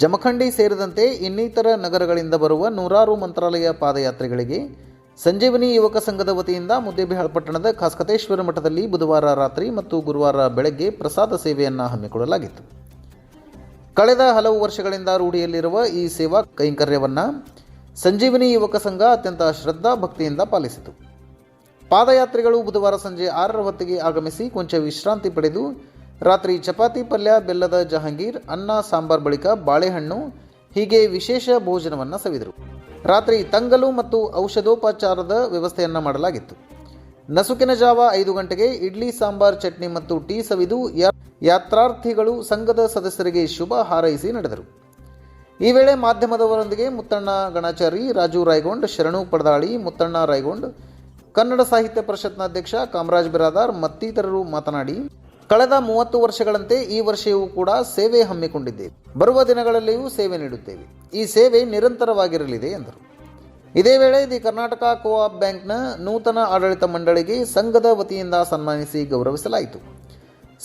ಜಮಖಂಡಿ ಸೇರಿದಂತೆ ಇನ್ನಿತರ ನಗರಗಳಿಂದ ಬರುವ ನೂರಾರು ಮಂತ್ರಾಲಯ ಪಾದಯಾತ್ರೆಗಳಿಗೆ ಸಂಜೀವನಿ ಯುವಕ ಸಂಘದ ವತಿಯಿಂದ ಮುದ್ದೇಬಿಹಾಳ್ ಪಟ್ಟಣದ ಖಾಸ್ಕತೇಶ್ವರ ಮಠದಲ್ಲಿ ಬುಧವಾರ ರಾತ್ರಿ ಮತ್ತು ಗುರುವಾರ ಬೆಳಗ್ಗೆ ಪ್ರಸಾದ ಸೇವೆಯನ್ನು ಹಮ್ಮಿಕೊಳ್ಳಲಾಗಿತ್ತು. ಕಳೆದ ಹಲವು ವರ್ಷಗಳಿಂದ ರೂಢಿಯಲ್ಲಿರುವ ಈ ಸೇವಾ ಕೈಂಕರ್ಯವನ್ನು ಸಂಜೀವಿನಿ ಯುವಕ ಸಂಘ ಅತ್ಯಂತ ಶ್ರದ್ಧಾ ಭಕ್ತಿಯಿಂದ ಪಾಲಿಸಿತು. ಪಾದಯಾತ್ರಿಗಳು ಬುಧವಾರ ಸಂಜೆ ಆರರ ಹೊತ್ತಿಗೆ ಆಗಮಿಸಿ ಕೊಂಚ ವಿಶ್ರಾಂತಿ ಪಡೆದು ರಾತ್ರಿ ಚಪಾತಿ ಪಲ್ಯ, ಬೆಲ್ಲದ ಜಹಾಂಗೀರ್, ಅನ್ನ, ಸಾಂಬಾರ್ ಬಳಿಕ ಬಾಳೆಹಣ್ಣು, ಹೀಗೆ ವಿಶೇಷ ಭೋಜನವನ್ನು ಸವಿದರು. ರಾತ್ರಿ ತಂಗಲು ಮತ್ತು ಔಷಧೋಪಚಾರದ ವ್ಯವಸ್ಥೆಯನ್ನು ಮಾಡಲಾಗಿತ್ತು. ನಸುಕಿನ ಜಾವ ಐದು ಗಂಟೆಗೆ ಇಡ್ಲಿ, ಸಾಂಬಾರ್, ಚಟ್ನಿ ಮತ್ತು ಟೀ ಸವಿದು ಯಾತ್ರಾರ್ಥಿಗಳು ಸಂಘದ ಸದಸ್ಯರಿಗೆ ಶುಭ ಹಾರೈಸಿ ನಡೆದರು. ಈ ವೇಳೆ ಮಾಧ್ಯಮದವರೊಂದಿಗೆ ಮುತ್ತಣ್ಣ ಗಣಾಚಾರಿ, ರಾಜು ರಾಯ್ಗೊಂಡ್, ಶರಣು ಪಡದಾಳಿ, ಮುತ್ತಣ್ಣ ರಾಯ್ಗೊಂಡ್, ಕನ್ನಡ ಸಾಹಿತ್ಯ ಪರಿಷತ್ನ ಅಧ್ಯಕ್ಷ ಕಾಮರಾಜ್ ಬಿರಾದಾರ್ ಮತ್ತಿತರರು ಮಾತನಾಡಿ ಕಳೆದ ಮೂವತ್ತು ವರ್ಷಗಳಂತೆ ಈ ವರ್ಷವೂ ಕೂಡ ಸೇವೆ ಹಮ್ಮಿಕೊಂಡಿದ್ದೇವೆ. ಬರುವ ದಿನಗಳಲ್ಲಿಯೂ ಸೇವೆ ನೀಡುತ್ತೇವೆ. ಈ ಸೇವೆ ನಿರಂತರವಾಗಿರಲಿದೆ ಎಂದರು. ಇದೇ ವೇಳೆ ದಿ ಕರ್ನಾಟಕ ಕೋಆಪ್ ಬ್ಯಾಂಕ್ನ ನೂತನ ಆಡಳಿತ ಮಂಡಳಿಗೆ ಸಂಘದ ವತಿಯಿಂದ ಸನ್ಮಾನಿಸಿ ಗೌರವಿಸಲಾಯಿತು.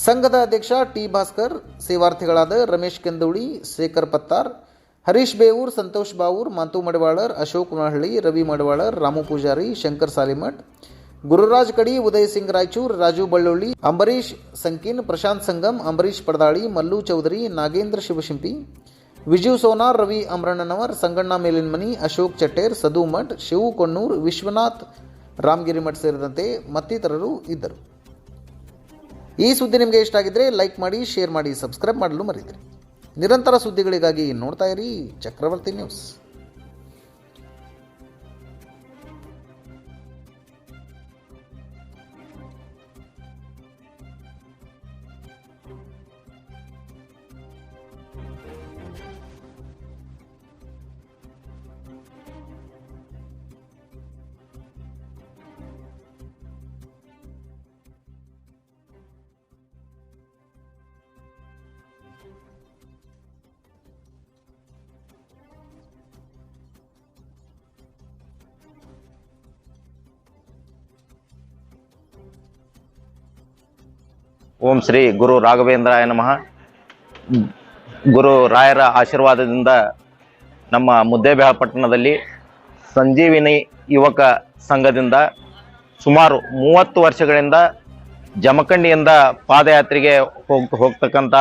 ಸಂಘದ ಅಧ್ಯಕ್ಷ ಟಿ ಭಾಸ್ಕರ್, ಸೇವಾರ್ಥಿಗಳಾದ ರಮೇಶ್ ಕೆಂದೂಳಿ, ಶೇಖರ್ ಪತ್ತಾರ್, ಹರೀಶ್ ಬೇವೂರ್, ಸಂತೋಷ್ ಬಾವೂರ್, ಮಾತು ಮಡವಾಳರ್, ಅಶೋಕ್ ಮಹಳ್ಳಿ, ರವಿ ಮಡವಾಳರ್, ರಾಮು ಪೂಜಾರಿ, ಶಂಕರ್ ಸಾಲಿಮಠ್ ಗುರುರಾಜ್ ಕಡಿ, ಉದಯ್ ಸಿಂಗ್ ರಾಯಚೂರ್, ರಾಜು ಬಳ್ಳೊಳ್ಳಿ ಅಂಬರೀಶ್ ಸಂಕಿನ್, ಪ್ರಶಾಂತ್ ಸಂಗಮ್ ಅಂಬರೀಶ್ ಪಡದಾಳಿ, ಮಲ್ಲು ಚೌಧರಿ, ನಾಗೇಂದ್ರ ಶಿವಶಿಂಪಿ, ವಿಜು ಸೋನಾರ್, ರವಿ ಅಮರಣ್ಣನವರ್, ಸಂಗಣ್ಣ ಮೇಲಿನ್ಮನಿ, ಅಶೋಕ್ ಚಟ್ಟೇರ್, ಸದು ಮಠ್, ಶಿವು ಕೊಣ್ಣೂರ್, ವಿಶ್ವನಾಥ್, ರಾಮಗಿರಿ ಮಠ್ ಸೇರಿದಂತೆ ಮತ್ತಿತರರು ಇದ್ದರು. ಈ ಸುದ್ದಿ ನಿಮಗೆ ಇಷ್ಟ ಆಗಿದ್ರೆ ಲೈಕ್ ಮಾಡಿ, ಶೇರ್ ಮಾಡಿ, ಸಬ್ಸ್ಕ್ರೈಬ್ ಮಾಡಲು ಮರೀತಿರಿ ನಿರಂತರ ಸುದ್ದಿಗಳಿಗಾಗಿ ನೋಡ್ತಾ ಇರಿ ಚಕ್ರವರ್ತಿ ನ್ಯೂಸ್. ಓಂ ಶ್ರೀ ಗುರು ರಾಘವೇಂದ್ರಾಯ ನಮಃ. ಗುರು ರಾಯರ ಆಶೀರ್ವಾದದಿಂದ ನಮ್ಮ ಮುದ್ದೇಬೇಳ ಪಟ್ಟಣದಲ್ಲಿ ಸಂಜೀವಿನಿ ಯುವಕ ಸಂಘದಿಂದ ಸುಮಾರು ಮೂವತ್ತು ವರ್ಷಗಳಿಂದ ಜಮಖಂಡಿಯಿಂದ ಪಾದಯಾತ್ರೆಗೆ ಹೋಗ್, ಹೋಗ್ತಕ್ಕಂಥ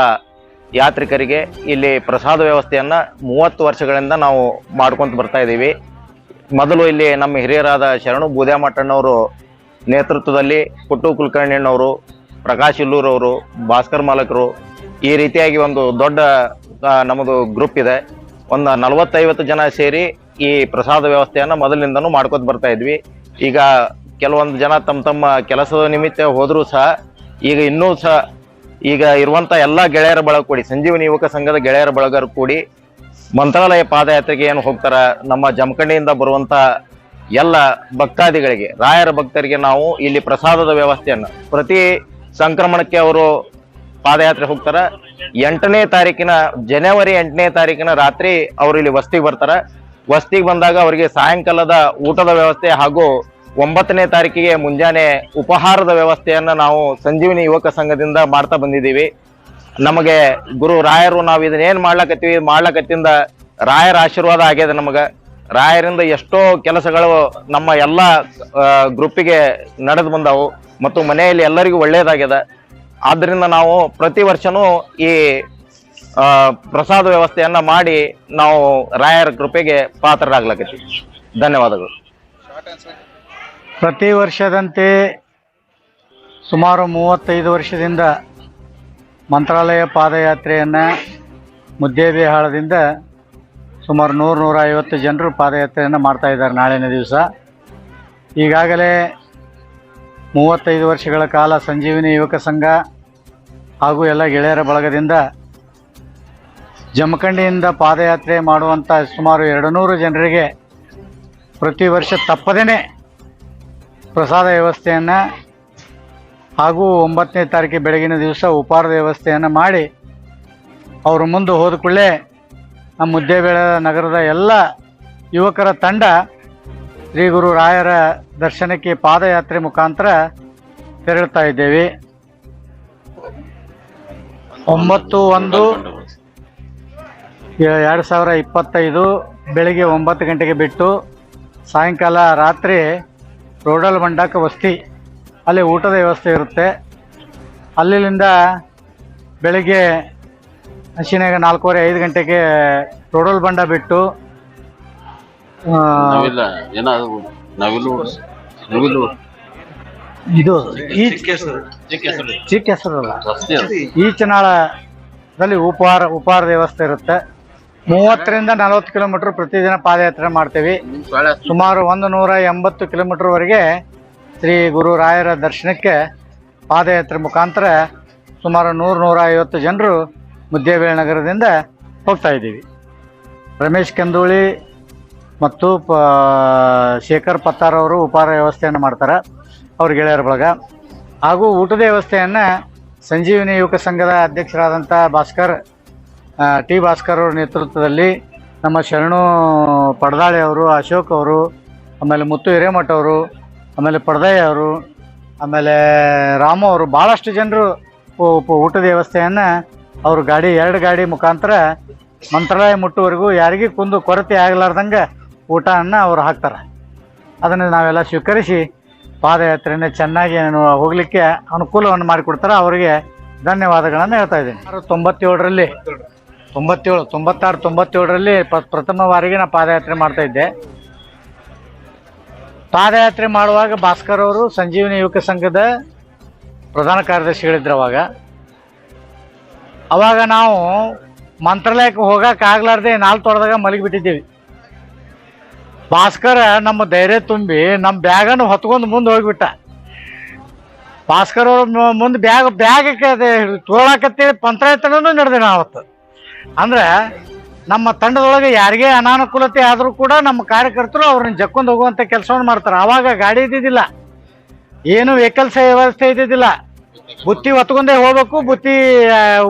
ಯಾತ್ರಿಕರಿಗೆ ಇಲ್ಲಿ ಪ್ರಸಾದ ವ್ಯವಸ್ಥೆಯನ್ನು ಮೂವತ್ತು ವರ್ಷಗಳಿಂದ ನಾವು ಮಾಡ್ಕೊಂತ ಬರ್ತಾ ಇದ್ದೀವಿ. ಮೊದಲು ಇಲ್ಲಿ ನಮ್ಮ ಹಿರಿಯರಾದ ಶರಣು ಬೂದ್ಯಾಮಠಣ್ಣವರು ನೇತೃತ್ವದಲ್ಲಿ ಪುಟ್ಟು ಕುಲಕರ್ಣಿಯಣ್ಣವರು ಪ್ರಕಾಶ್ ಇಲ್ಲೂರವರು ಭಾಸ್ಕರ್ ಮಾಲಕರು ಈ ರೀತಿಯಾಗಿ ಒಂದು ದೊಡ್ಡ ನಮ್ಮದು ಗ್ರೂಪ್ ಇದೆ. ಒಂದು ನಲವತ್ತೈವತ್ತು ಜನ ಸೇರಿ ಈ ಪ್ರಸಾದ ವ್ಯವಸ್ಥೆಯನ್ನು ಮೊದಲಿನಿಂದನೂ ಮಾಡ್ಕೊತ ಬರ್ತಾ ಇದ್ವಿ. ಈಗ ಕೆಲವೊಂದು ಜನ ತಮ್ಮ ತಮ್ಮ ಕೆಲಸದ ನಿಮಿತ್ತ ಹೋದರೂ ಸಹ, ಈಗ ಇನ್ನೂ ಸಹ, ಈಗ ಇರುವಂತ ಎಲ್ಲ ಗೆಳೆಯರ ಬಳಗ ಕೂಡಿ, ಸಂಜೀವನಿ ಯುವಕ ಸಂಘದ ಗೆಳೆಯರ ಬಳಗರು ಕೂಡಿ ಮಂತ್ರಾಲಯ ಪಾದಯಾತ್ರೆಗೆ ಏನು ಹೋಗ್ತಾರ, ನಮ್ಮ ಜಮಖಂಡಿಯಿಂದ ಬರುವಂತ ಎಲ್ಲ ಭಕ್ತಾದಿಗಳಿಗೆ, ರಾಯರ ಭಕ್ತರಿಗೆ ನಾವು ಇಲ್ಲಿ ಪ್ರಸಾದದ ವ್ಯವಸ್ಥೆಯನ್ನು ಪ್ರತಿ ಸಂಕ್ರಮಣಕ್ಕೆ ಅವರು ಪಾದಯಾತ್ರೆ ಹೋಗ್ತಾರೆ. ಎಂಟನೇ ತಾರೀಕಿನ, ಜನವರಿ ಎಂಟನೇ ತಾರೀಕಿನ ರಾತ್ರಿ ಅವರು ಇಲ್ಲಿ ವಸ್ತಿಗೆ ಬರ್ತಾರೆ. ವಸ್ತಿಗೆ ಬಂದಾಗ ಅವರಿಗೆ ಸಾಯಂಕಾಲದ ಊಟದ ವ್ಯವಸ್ಥೆ ಹಾಗೂ ಒಂಬತ್ತನೇ ತಾರೀಕಿಗೆ ಮುಂಜಾನೆ ಉಪಹಾರದ ವ್ಯವಸ್ಥೆಯನ್ನು ನಾವು ಸಂಜೀವಿನಿ ಯುವಕ ಸಂಘದಿಂದ ಮಾಡ್ತಾ ಬಂದಿದ್ದೀವಿ. ನಮಗೆ ಗುರು ರಾಯರು ನಾವು ಇದನ್ನೇನು ಮಾಡ್ಲಕತ್ತೀವಿ, ಮಾಡ್ಲಕತ್ತಿಂದ ರಾಯರ ಆಶೀರ್ವಾದ ಆಗ್ಯದ ನಮಗ. ರಾಯರಿಂದ ಎಷ್ಟೋ ಕೆಲಸಗಳು ನಮ್ಮ ಎಲ್ಲ ಗ್ರೂಪಿಗೆ ನಡೆದು ಬಂದವು ಮತ್ತು ಮನೆಯಲ್ಲಿ ಎಲ್ಲರಿಗೂ ಒಳ್ಳೆಯದಾಗಿದೆ ಆದ್ದರಿಂದ ನಾವು ಪ್ರತಿ ವರ್ಷನೂ ಈ ಪ್ರಸಾದ ವ್ಯವಸ್ಥೆಯನ್ನು ಮಾಡಿ ನಾವು ರಾಯರ ಕೃಪೆಗೆ ಪಾತ್ರರಾಗ್ಲಕತ್ತೀವಿ. ಧನ್ಯವಾದಗಳು. ಪ್ರತಿ ವರ್ಷದಂತೆ ಸುಮಾರು ಮೂವತ್ತೈದು ವರ್ಷದಿಂದ ಮಂತ್ರಾಲಯ ಪಾದಯಾತ್ರೆಯನ್ನು ಮುದ್ದೇಬಿಹಾಳದಿಂದ ಸುಮಾರು ನೂರು ನೂರ ಐವತ್ತು ಜನರು ಪಾದಯಾತ್ರೆಯನ್ನು ಮಾಡ್ತಾ ಇದ್ದಾರೆ ನಾಳಿನ ದಿವಸ. ಈಗಾಗಲೇ ಮೂವತ್ತೈದು ವರ್ಷಗಳ ಕಾಲ ಸಂಜೀವಿನಿ ಯುವಕ ಸಂಘ ಹಾಗೂ ಎಲ್ಲ ಗೆಳೆಯರ ಬಳಗದಿಂದ ಜಮಖಂಡಿಯಿಂದ ಪಾದಯಾತ್ರೆ ಮಾಡುವಂಥ ಸುಮಾರು ಎರಡು ನೂರು ಜನರಿಗೆ ಪ್ರತಿ ವರ್ಷ ತಪ್ಪದೇ ಪ್ರಸಾದ ವ್ಯವಸ್ಥೆಯನ್ನು ಹಾಗೂ ಒಂಬತ್ತನೇ ತಾರೀಕು ಬೆಳಗಿನ ದಿವಸ ಉಪಹಾರದ ವ್ಯವಸ್ಥೆಯನ್ನು ಮಾಡಿ ಅವರು ಮುಂದೆ ಹೋದ ಕೂಡಲೇ ನಮ್ಮ ಮುದ್ದೇಬೇಳ ನಗರದ ಎಲ್ಲ ಯುವಕರ ತಂಡ ಶ್ರೀ ಗುರು ರಾಯರ ದರ್ಶನಕ್ಕೆ ಪಾದಯಾತ್ರೆ ಮುಖಾಂತರ ತೆರಳುತ್ತಾ ಇದ್ದೇವೆ. ಒಂಬತ್ತು ಒಂದು ಎರಡು ಸಾವಿರ ಇಪ್ಪತ್ತೈದು ಬೆಳಿಗ್ಗೆ ಒಂಬತ್ತು ಗಂಟೆಗೆ ಬಿಟ್ಟು ಸಾಯಂಕಾಲ ರಾತ್ರಿ ರೋಡಲ್ ಮಂಡಕ ವಸ್ತಿ, ಅಲ್ಲಿ ಊಟದ ವ್ಯವಸ್ಥೆ ಇರುತ್ತೆ. ಅಲ್ಲಿಂದ ಬೆಳಿಗ್ಗೆ ಹಸಿನಾಗ ನಾಲ್ಕೂವರೆ ಐದು ಗಂಟೆಗೆ ರೋಡಲ್ ಬಂಡ ಬಿಟ್ಟು ಆ, ನಾವಿಲ್ಲ ಏನಾದ್ರು ನಾವಿಲ್ಲ ನಾವಿಲ್ಲ ಇದು ಈ ಚಿಕ್ಕ ಹೆಸರಲ್ಲ. ಈಚನಾಳದಲ್ಲಿ ಉಪಹಾರ ಉಪಹಾರ ವ್ಯವಸ್ಥೆ ಇರುತ್ತೆ. ಮೂವತ್ತರಿಂದ ನಲವತ್ತು ಕಿಲೋಮೀಟರ್ ಪ್ರತಿದಿನ ಪಾದಯಾತ್ರೆ ಮಾಡ್ತೀವಿ. ಸುಮಾರು ಒಂದು ನೂರ ಎಂಬತ್ತು ಕಿಲೋಮೀಟರ್ವರೆಗೆ ಶ್ರೀ ಗುರು ರಾಯರ ದರ್ಶನಕ್ಕೆ ಪಾದಯಾತ್ರೆ ಮುಖಾಂತರ ಸುಮಾರು ನೂರು ನೂರ ಐವತ್ತು ಜನರು ಮುದ್ದೇಬೇಳೆ ನಗರದಿಂದ ಹೋಗ್ತಾ ಇದ್ದೀವಿ. ರಮೇಶ್ ಕೆಂದೂಳಿ ಮತ್ತು ಪ, ಶೇಖರ್ ಪತ್ತಾರ್ ಅವರು ಉಪಹಾರ ವ್ಯವಸ್ಥೆಯನ್ನು ಮಾಡ್ತಾರೆ ಅವ್ರ ಗೆಳೆಯರ ಬಳಗ. ಹಾಗೂ ಊಟದ ವ್ಯವಸ್ಥೆಯನ್ನು ಸಂಜೀವಿನಿ ಯುವಕ ಸಂಘದ ಅಧ್ಯಕ್ಷರಾದಂಥ ಭಾಸ್ಕರ್ ಟಿ ಭಾಸ್ಕರ್ ಅವರ ನೇತೃತ್ವದಲ್ಲಿ ನಮ್ಮ ಶರಣು ಪಡದಾಳಿ ಅವರು, ಅಶೋಕ್ ಅವರು, ಆಮೇಲೆ ಮುತ್ತು ಹಿರೇಮಠ ಅವರು, ಆಮೇಲೆ ಪಡದಯ್ಯ ಅವರು, ಆಮೇಲೆ ರಾಮು ಅವರು ಭಾಳಷ್ಟು ಜನರು ಊಟದ ವ್ಯವಸ್ಥೆಯನ್ನು ಅವರು ಗಾಡಿ, ಎರಡು ಗಾಡಿ ಮುಖಾಂತರ ಮಂತ್ರಾಲಯ ಮುಟ್ಟುವರೆಗೂ ಯಾರಿಗೂ ಕುಂದು ಕೊರತೆ ಆಗಲಾರ್ದಂಗೆ ಊಟವನ್ನು ಅವ್ರು ಹಾಕ್ತಾರೆ. ಅದನ್ನು ನಾವೆಲ್ಲ ಸ್ವೀಕರಿಸಿ ಪಾದಯಾತ್ರೆಯನ್ನು ಚೆನ್ನಾಗಿ ಹೋಗಲಿಕ್ಕೆ ಅನುಕೂಲವನ್ನು ಮಾಡಿಕೊಡ್ತಾರೆ. ಅವರಿಗೆ ಧನ್ಯವಾದಗಳನ್ನು ಹೇಳ್ತಾ ಇದ್ದೀನಿ. ತೊಂಬತ್ತೇಳರಲ್ಲಿ, ತೊಂಬತ್ತೇಳು, ತೊಂಬತ್ತಾರು, ತೊಂಬತ್ತೇಳರಲ್ಲಿ ಪ್ರಥಮ ಬಾರಿಗೆ ನಾನು ಪಾದಯಾತ್ರೆ ಮಾಡ್ತಾ ಇದ್ದೆ. ಪಾದಯಾತ್ರೆ ಮಾಡುವಾಗ ಭಾಸ್ಕರ್ ಅವರು ಸಂಜೀವಿನಿ ಯುವಕ ಸಂಘದ ಪ್ರಧಾನ ಕಾರ್ಯದರ್ಶಿಗಳಿದ್ರು ಅವಾಗ. ಅವಾಗ ನಾವು ಮಂತ್ರಾಲಯಕ್ಕೆ ಹೋಗಕ್ಕೆ ಆಗ್ಲಾರ್ದೆ ನಾಲ್ಕು ತೊಡೆದಾಗ ಮಲಗಿಬಿಟ್ಟಿದ್ದೀವಿ. ಭಾಸ್ಕರ ನಮ್ಮ ಧೈರ್ಯ ತುಂಬಿ ನಮ್ಮ ಬ್ಯಾಗನ್ನು ಹೊತ್ಕೊಂಡು ಮುಂದೆ ಹೋಗ್ಬಿಟ್ಟ. ಭಾಸ್ಕರ್ ಅವ್ರ ಮುಂದೆ ಬ್ಯಾಗ್ ಬ್ಯಾಗ್ ಪಂಚಾಯತ್ನೂ ಪಂಚಾಯತನೂ ನಡೆದೆ ನಾವು ಅವತ್ತು. ಅಂದ್ರೆ ನಮ್ಮ ತಂಡದೊಳಗೆ ಯಾರಿಗೇ ಅನಾನುಕೂಲತೆ ಆದರೂ ಕೂಡ ನಮ್ಮ ಕಾರ್ಯಕರ್ತರು ಅವ್ರನ್ನ ಜಕ್ಕೊಂಡು ಹೋಗುವಂಥ ಕೆಲಸವನ್ನು ಮಾಡ್ತಾರೆ. ಆವಾಗ ಗಾಡಿ ಇದ್ದಿದ್ದಿಲ್ಲ. ಏನು ವೆಹಿಕಲ್ಸ್ ವ್ಯವಸ್ಥೆ ಇದ್ದಿದ್ದಿಲ್ಲ. ಬುತ್ತಿ ಹೊತ್ಕೊಂಡೇ ಹೋಗ್ಬೇಕು, ಬುತ್ತಿ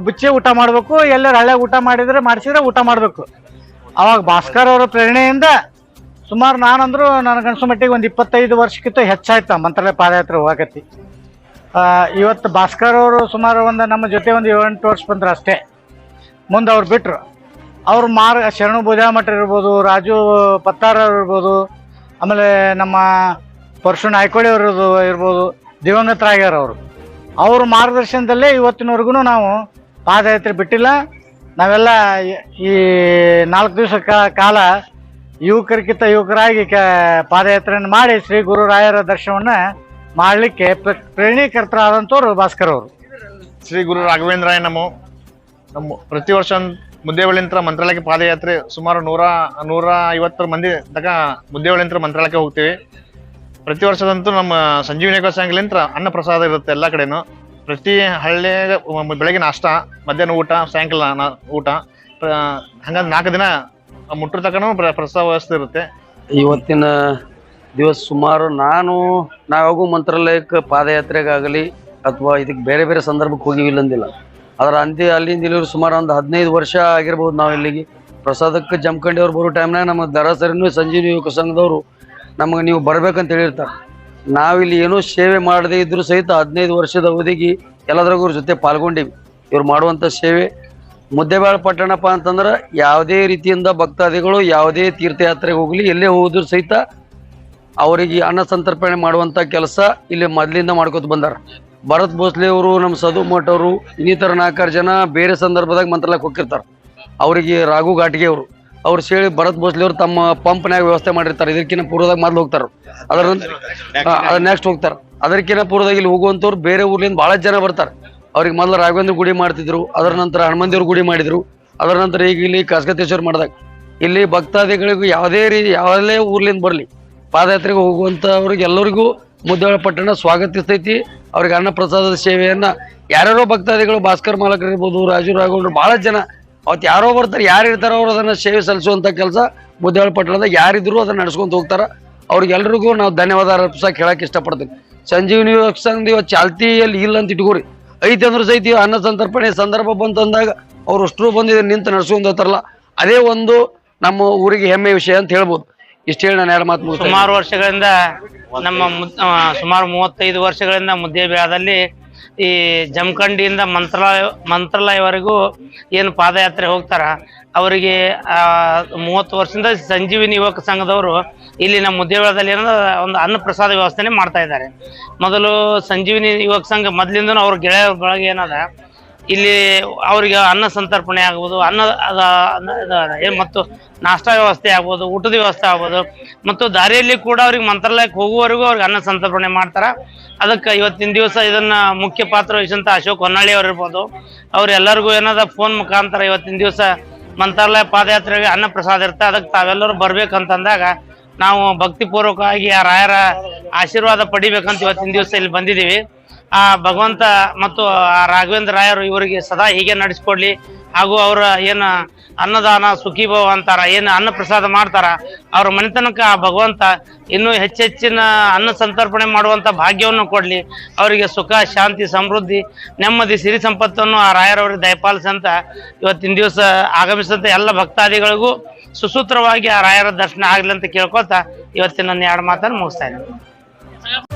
ಬುಚ್ಚಿ ಊಟ ಮಾಡಬೇಕು, ಎಲ್ಲರೂ ಹಳ್ಳೆ ಊಟ ಮಾಡಿದ್ರೆ ಮಾಡಿಸಿದ್ರೆ ಊಟ ಮಾಡಬೇಕು. ಅವಾಗ ಭಾಸ್ಕರ್ ಅವರ ಪ್ರೇರಣೆಯಿಂದ ಸುಮಾರು ನಾನಂದ್ರು ನನಗನ್ಸೋ ಮಟ್ಟಿಗೆ ಒಂದು ಇಪ್ಪತ್ತೈದು ವರ್ಷಕ್ಕಿಂತ ಹೆಚ್ಚಾಯ್ತು ಮಂತ್ರಾಲಯ ಪಾದಯಾತ್ರೆ ಹೋಗಕತ್ತಿ ಇವತ್ತು ಭಾಸ್ಕರ್ ಅವರು ಸುಮಾರು ಒಂದು ನಮ್ಮ ಜೊತೆ ಒಂದು ಏಳೆಂಟು ವರ್ಷ ಬಂದ್ರು ಅಷ್ಟೇ. ಮುಂದೆ ಅವ್ರು ಬಿಟ್ಟರು ಅವ್ರು ಮಾರ್ಗ, ಶರಣು ಮಠ ಇರ್ಬೋದು, ರಾಜು ಪತ್ತಾರ ಅವ್ರು ಇರ್ಬೋದು, ಆಮೇಲೆ ನಮ್ಮ ಪರಶು ನಾಯ್ಕೊಳಿ ಅವರು ಇರ್ಬೋದು ಆಗ್ಯಾರ ಅವರು ಮಾರ್ಗದರ್ಶನದಲ್ಲೇ ಇವತ್ತಿನವರೆಗೂ ನಾವು ಪಾದಯಾತ್ರೆ ಬಿಟ್ಟಿಲ್ಲ. ನಾವೆಲ್ಲ ಈ- ನಾಲ್ಕು ದಿವಸ ಕಾಲ ಯುವಕರಿಗಿಂತ ಯುವಕರಾಗಿ ಕ, ಪಾದಯಾತ್ರೆಯನ್ನು ಮಾಡಿ ಶ್ರೀ ಗುರು ರಾಯರ ದರ್ಶನವನ್ನು ಮಾಡಲಿಕ್ಕೆ ಪ್ರೇರಣೀಕರ್ತರಾದಂಥವ್ರು ಭಾಸ್ಕರ್ ಅವರು. ಶ್ರೀ ಗುರು ರಾಘವೇಂದ್ರಾಯ ನಮೋ. ನಮ್ಮ ಪ್ರತಿ ವರ್ಷ ಮುದ್ದೇವಳಿಂತ್ರ ಮಂತ್ರಾಲಯಕ್ಕೆ ಪಾದಯಾತ್ರೆ ಸುಮಾರು ನೂರ ನೂರ ಐವತ್ತರ ಮಂದಿ ತನಕ ಮುದ್ದೇವಳಿಂತ್ರ ಮಂತ್ರಾಲಯಕ್ಕೆ ಹೋಗ್ತೀವಿ. ಪ್ರತಿ ವರ್ಷದಂತೂ ನಮ್ಮ ಸಂಜೀವಿನಿ ಸಂಘಲಿಂತ್ರ ಅನ್ನ ಪ್ರಸಾದ ಇರುತ್ತೆ ಎಲ್ಲ ಕಡೆನೂ. ಪ್ರತಿ ಹಳ್ಳಿಯಾಗ ಬೆಳಗ್ಗೆ ನಾಷ್ಟ, ಮಧ್ಯಾಹ್ನ ಊಟ, ಸಾಯಂಕಾಲ ಊಟ ಹಂಗಾದ್ರೆ ನಾಲ್ಕು ದಿನ ಮುಟ್ಟರ ಪ್ರ, ಪ್ರಸಾದ ವ್ಯವಸ್ಥೆ ಇರುತ್ತೆ. ಇವತ್ತಿನ ದಿವಸ ಸುಮಾರು ನಾನು ನಾವಾಗೂ ಮಂತ್ರಾಲಯಕ್ಕೆ ಪಾದಯಾತ್ರೆಗಾಗಲಿ ಅಥವಾ ಇದಕ್ಕೆ ಬೇರೆ ಬೇರೆ ಸಂದರ್ಭಕ್ಕೆ ಹೋಗಿವಿಲ್ಲ ಅಂದಿಲ್ಲ. ಅದರ ಅಂತ್ಯ ಅಲ್ಲಿಂದ ಇಲ್ಲಿವ್ರು ಸುಮಾರು ಒಂದು ಹದಿನೈದು ವರ್ಷ ಆಗಿರ್ಬೋದು ನಾವು ಇಲ್ಲಿಗೆ. ಪ್ರಸಾದಕ್ಕೆ ಜಮಖಂಡಿ ಅವ್ರು ಬರೋ ಟೈಮ್ನಾಗ ನಮ್ಮ ದರಾಸರಿನೂ ಸಂಜೀವಿ ಯುವಕ ಸಂಘದವರು ನಮಗೆ ನೀವು ಬರ್ಬೇಕಂತ ಹೇಳಿರ್ತಾರೆ. ನಾವಿಲ್ಲಿ ಏನೂ ಸೇವೆ ಮಾಡದೇ ಇದ್ದರೂ ಸಹಿತ ಹದಿನೈದು ವರ್ಷದ ಅವಧಿಗೆ ಎಲ್ಲದ್ರಾಗೂ ಜೊತೆ ಪಾಲ್ಗೊಂಡಿವಿ. ಇವ್ರು ಮಾಡುವಂಥ ಸೇವೆ ಮುದ್ದೆಬಾಳ ಪಟ್ಟಣಪ್ಪ ಅಂತಂದ್ರೆ ಯಾವುದೇ ರೀತಿಯಿಂದ ಭಕ್ತಾದಿಗಳು ಯಾವುದೇ ತೀರ್ಥಯಾತ್ರೆಗೆ ಹೋಗಲಿ, ಎಲ್ಲೇ ಹೋದ್ರು ಸಹಿತ ಅವರಿಗೆ ಅನ್ನ ಸಂತರ್ಪಣೆ ಮಾಡುವಂತ ಕೆಲಸ ಇಲ್ಲಿ ಮೊದಲಿಂದ ಮಾಡ್ಕೊತ ಬಂದಾರ. ಭರತ್ ಭೋಸ್ಲೆ ಅವರು, ನಮ್ಮ ಸದು ಮಠವರು ಇನ್ನಿತರ ನಾಲ್ಕಾರು ಜನ ಬೇರೆ ಸಂದರ್ಭದಾಗ ಮಂತ್ರಾಲಯಕ್ಕೆ ಹೋಗಿರ್ತಾರೆ ಅವರಿಗೆ ರಾಘು ಘಾಟ್ಗೆ ಅವರು. ಅವ್ರು ಸೇಳಿ ಭರತ್ ಭೋಸ್ಲಿ ಅವರು ತಮ್ಮ ಪಂಪ್ನಾಗ ವ್ಯವಸ್ಥೆ ಮಾಡಿರ್ತಾರೆ. ಇದಕ್ಕಿಂತ ಪೂರ್ವದಾಗ ಮೊದ್ಲು ಹೋಗ್ತಾರ. ಅದರ ಅದ್ರ ನೆಕ್ಸ್ಟ್ ಹೋಗ್ತಾರ. ಅದಕ್ಕಿಂತ ಪೂರ್ವದಾಗ ಇಲ್ಲಿ ಹೋಗುವಂಥವ್ರು ಬೇರೆ ಊರ್ಲಿಂದ ಭಾಳ ಜನ ಬರ್ತಾರೆ. ಅವ್ರಿಗೆ ಮೊದಲು ರಾಘವೇಂದ್ರ ಗುಡಿ ಮಾಡ್ತಿದ್ರು. ಅದರ ನಂತರ ಹನುಮಂದಿಯವ್ರ ಗುಡಿ ಮಾಡಿದ್ರು. ಅದರ ನಂತರ ಈಗ ಇಲ್ಲಿ ಕಸಗತೇಶ್ವರ ಮಾಡ್ದಾಗ. ಇಲ್ಲಿ ಭಕ್ತಾದಿಗಳಿಗೂ ಯಾವುದೇ ರೀತಿ ಯಾವುದೇ ಊರ್ಲಿಂದ ಬರಲಿ. ಪಾದಯಾತ್ರೆಗೆ ಹೋಗುವಂಥವ್ರಿಗೆ ಎಲ್ಲರಿಗೂ ಮುದ್ದೇಳ ಪಟ್ಟಣ ಸ್ವಾಗತಿಸ್ತೈತಿ. ಅವ್ರಿಗೆ ಅನ್ನ ಪ್ರಸಾದದ ಸೇವೆಯನ್ನು ಯಾರ್ಯಾರೋ ಭಕ್ತಾದಿಗಳು, ಭಾಸ್ಕರ್ ಮಾಲಕರಿರ್ಬೋದು, ರಾಜು ರಾಘವೇಂದ್ರ ಭಾಳ ಜನ ಅವತ್ತು ಯಾರೋ ಬರ್ತಾರೆ, ಯಾರು ಇರ್ತಾರೋ ಅವ್ರು ಅದನ್ನ ಸೇವೆ ಸಲ್ಲಿಸುವಂತ ಕೆಲಸ ಮುದ್ದೇಳ ಪಟ್ಟಣದಾಗ ಯಾರಿದ್ರು ಅದನ್ನು ನಡ್ಸ್ಕೊಂತ ಹೋಗ್ತಾರೆ. ಅವ್ರಿಗೆಲ್ರಿಗೂ ನಾವು ಧನ್ಯವಾದ ಅರ್ಪಿಸೋಕೆ ಹೇಳಕ್ಕೆ ಇಷ್ಟಪಡ್ತೀನಿ. ಸಂಜೀವಿನಿ ಸಂಘ ಇವತ್ತು ಚಾಲ್ತಿಯಲ್ಲಿ ಇಲ್ಲ ಅಂತ ಇಟ್ಕೋರಿ. ಐತಿ ಅಂದ್ರೆ ಸಹಿತ ಅನ್ನ ಸಂತರ್ಪಣೆ ಸಂದರ್ಭ ಬಂತಂದಾಗ ಅವ್ರು ಅಷ್ಟರು ಬಂದಿದೆ, ನಿಂತು ನಡ್ಸ್ಕೊಂತ ಹೋಗ್ತಾರಲ್ಲ. ಅದೇ ಒಂದು ನಮ್ಮ ಊರಿಗೆ ಹೆಮ್ಮೆ ವಿಷಯ ಅಂತ ಹೇಳ್ಬೋದು. ಇಷ್ಟ ಹೇಳಿ ನಾನು ಎರಡು ಮಾತು. ಸುಮಾರು ವರ್ಷಗಳಿಂದ ನಮ್ಮ ಸುಮಾರು ಮೂವತ್ತೈದು ವರ್ಷಗಳಿಂದ ಮುದ್ದೇಬಿಹಾರದಲ್ಲಿ ಈ ಜಮಖಂಡಿಯಿಂದ ಮಂತ್ರಾಲಯ, ಮಂತ್ರಾಲಯವರೆಗೂ ಏನು ಪಾದಯಾತ್ರೆ ಹೋಗ್ತಾರ, ಅವರಿಗೆ ಮೂವತ್ತು ವರ್ಷದಿಂದ ಸಂಜೀವಿನಿ ಯುವಕ ಸಂಘದವರು ಇಲ್ಲಿ ನಮ್ಮ ಉದ್ಯೋಗದಲ್ಲಿ ಏನದ ಒಂದು ಅನ್ನ ಪ್ರಸಾದ ವ್ಯವಸ್ಥೆನೇ ಮಾಡ್ತಾ ಇದ್ದಾರೆ. ಮೊದಲು ಸಂಜೀವಿನಿ ಯುವಕ ಸಂಘ ಮೊದಲಿಂದನೂ ಅವ್ರ ಗೆಳೆಯರ ಬಳಗ ಏನದ ಇಲ್ಲಿ ಅವರಿಗೆ ಅನ್ನ ಸಂತರ್ಪಣೆ ಆಗ್ಬೋದು, ಅನ್ನ ಏನ್ ಮತ್ತು ನಾಷ್ಟ ವ್ಯವಸ್ಥೆ ಆಗ್ಬೋದು, ಊಟದ ವ್ಯವಸ್ಥೆ ಆಗ್ಬೋದು, ಮತ್ತು ದಾರಿಯಲ್ಲಿ ಕೂಡ ಅವ್ರಿಗೆ ಮಂತ್ರಾಲಯಕ್ಕೆ ಹೋಗುವವರೆಗೂ ಅವ್ರಿಗೆ ಅನ್ನ ಸಂತರ್ಪಣೆ ಮಾಡ್ತಾರೆ. ಅದಕ್ಕೆ ಇವತ್ತಿನ ದಿವಸ ಇದನ್ನ ಮುಖ್ಯ ಪಾತ್ರ ವಹಿಸಿದಂಥ ಅಶೋಕ್ ಹೊನ್ನಾಳಿ ಅವ್ರು ಇರ್ಬೋದು ಅವ್ರು ಎಲ್ಲರಿಗೂ ಏನದ ಫೋನ್ ಮುಖಾಂತರ ಇವತ್ತಿನ ದಿವಸ ಮಂತ್ರಾಲಯ ಪಾದಯಾತ್ರೆಗೆ ಅನ್ನ ಪ್ರಸಾದ ಇರುತ್ತೆ. ಅದಕ್ಕೆ ತಾವೆಲ್ಲರೂ ಬರ್ಬೇಕಂತಂದಾಗ ನಾವು ಭಕ್ತಿಪೂರ್ವಕವಾಗಿ ಆ ರಾಯರ ಆಶೀರ್ವಾದ ಪಡಿಬೇಕಂತ ಇವತ್ತಿನ ದಿವಸ ಇಲ್ಲಿ ಬಂದಿದ್ದೀವಿ. ಆ ಭಗವಂತ ಮತ್ತು ಆ ರಾಘವೇಂದ್ರ ರಾಯರು ಇವರಿಗೆ ಸದಾ ಹೀಗೆ ನಡೆಸ್ಕೊಡ್ಲಿ. ಹಾಗೂ ಅವರ ಏನು ಅನ್ನದಾನ ಸುಖೀಭವ ಅಂತಾರ, ಏನು ಅನ್ನ ಪ್ರಸಾದ ಮಾಡ್ತಾರ, ಅವ್ರ ಮನೆತನಕ ಆ ಭಗವಂತ ಇನ್ನೂ ಹೆಚ್ಚೆಚ್ಚಿನ ಅನ್ನ ಸಂತರ್ಪಣೆ ಮಾಡುವಂತ ಭಾಗ್ಯವನ್ನು ಕೊಡ್ಲಿ. ಅವರಿಗೆ ಸುಖ, ಶಾಂತಿ, ಸಮೃದ್ಧಿ, ನೆಮ್ಮದಿ, ಸಿರಿ ಸಂಪತ್ತನ್ನು ಆ ರಾಯರವರಿಗೆ ದಯಪಾಲಿಸಂತ ಇವತ್ತಿನ ದಿವಸ ಆಗಮಿಸಿದಂತ ಎಲ್ಲ ಭಕ್ತಾದಿಗಳಿಗೂ ಸುಸೂತ್ರವಾಗಿ ಆ ರಾಯರ ದರ್ಶನ ಆಗ್ಲಿ ಅಂತ ಕೇಳ್ಕೊತ ಇವತ್ತಿನ ಎರಡು ಮಾತನ್ನು ಮುಗಿಸ್ತಾ ಇದ್ದೀನಿ.